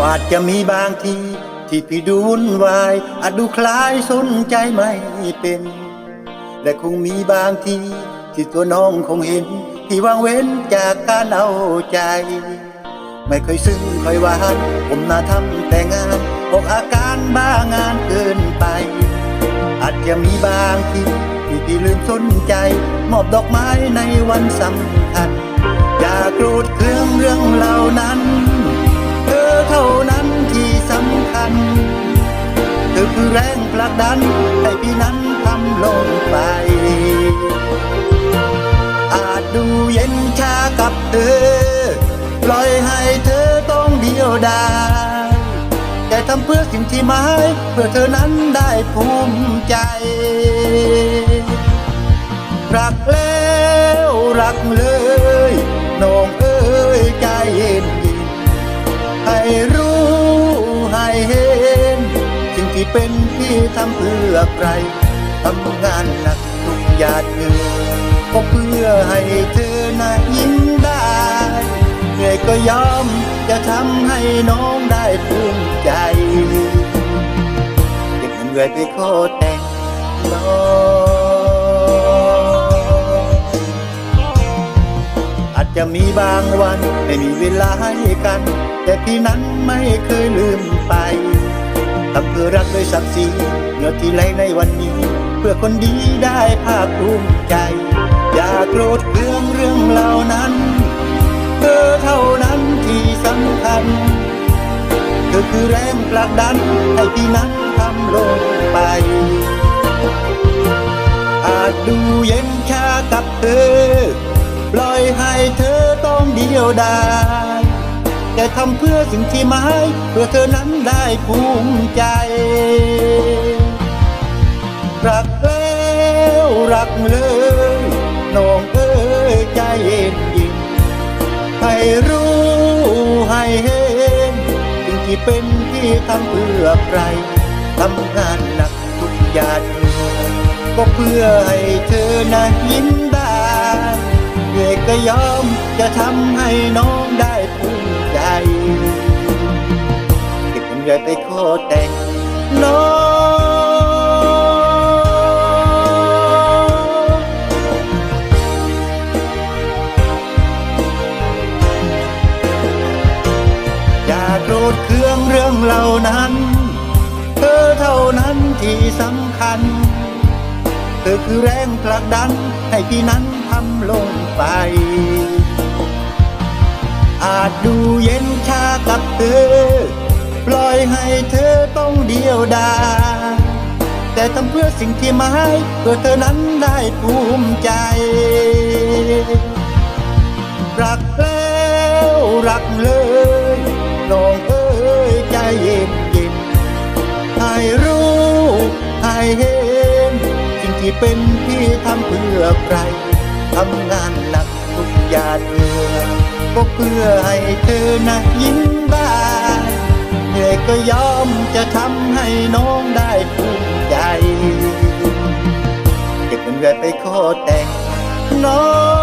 ก็อาจจะมีบางที ที่พี่ดูวุ่นวาย อาจดูคล้ายสนใจไม่เป็น และคงมีบางที ที่ตัวน้องคงเห็น ที่วางเว้นจากการเอาใจ ไม่เคยซึ้งคอยหวาน ผมนาทำแต่งานบอกอาการบ้างานเกินไป อาจจะมีบางทีที่พี่ลืมสนใจ มอบดอกไม้ในวันสำคัญอย่าโกรธ รงผลักดันให้พี่นั้นทำลงไป อาจดูเย็นชากับเธอ ปล่อยให้เธอต้องเดียวดายแต่ทำเพื่อสิ่งที่หมายเพื่อเธอนั้นได้ภูมิใจ รักแล้วรักเลย เป็นที่ทำเพื่อใครทำงานหนักทุกหยาดเหงื่อก็เพื่อให้เธอน่ะยิ้มได้เหนื่อยก็ยอมจะทำให้น้องได้ภูมิใจเก็บเงินไว้ไปขอแต่งน้องอาจจะมีบางวันไม่มีเวลาให้กัน แต่พี่นั้นไม่เคยลืมไป ทำเพื่อรักด้วยศักดิ์ศรีเหงื่อที่ไหลในวันนี้ เพื่อคนดีได้ภาคภูมิใจ อย่าโกรธเรื่องเรื่องเหล่านั้นเธอเท่านั้นที่สำคัญเธอคือแรงผลักดันให้พี่นั้นทำลงไปอาจดูเย็นชากับเธอ ปล่อยให้เธอต้องเดียวดาย แต่ทำเพื่อสิ่งที่หมายเพื่อเธอนั้นได้ภูมิใจ รักแล้วรักเลยน้องเอ้ยใจเย็นยินให้รู้ให้เห็นสิ่งที่เป็นที่ทำเพื่อใครทำงานหนักทุกหยาดเหงื่อก็เพื่อให้เธอนะยิ้มได้เหนื่อยก็ยอมจะทำให้น้องได้ภู เก็บเงินไว้ไปขอแต่งน้องอย่าโกรธเคืองเรื่องเหล่านั้น เธอเท่านั้นที่สำคัญ เธอคือแรงผลักดันให้พี่นั้นทำลงไป เธอ ปล่อยให้เธอต้องเดียวดายแต่ทำเพื่อสิ่งที่หมายเพื่อเธอนั้นได้ภูมิใจ รักแล้วรักเลยน้องเอ้ยใจเย็นเย็นให้รู้ให้เห็น สิ่งที่เป็นที่ทำเพื่อใครทำงานหนักทุกหยาดเหงื่อก็เพื่อให้เธอนะยิ้ม ได้เหนื่อยก็ยอมจะทำให้น้องได้ภูมิใจเก็บเงินไว้ไปขอแต่งน้อง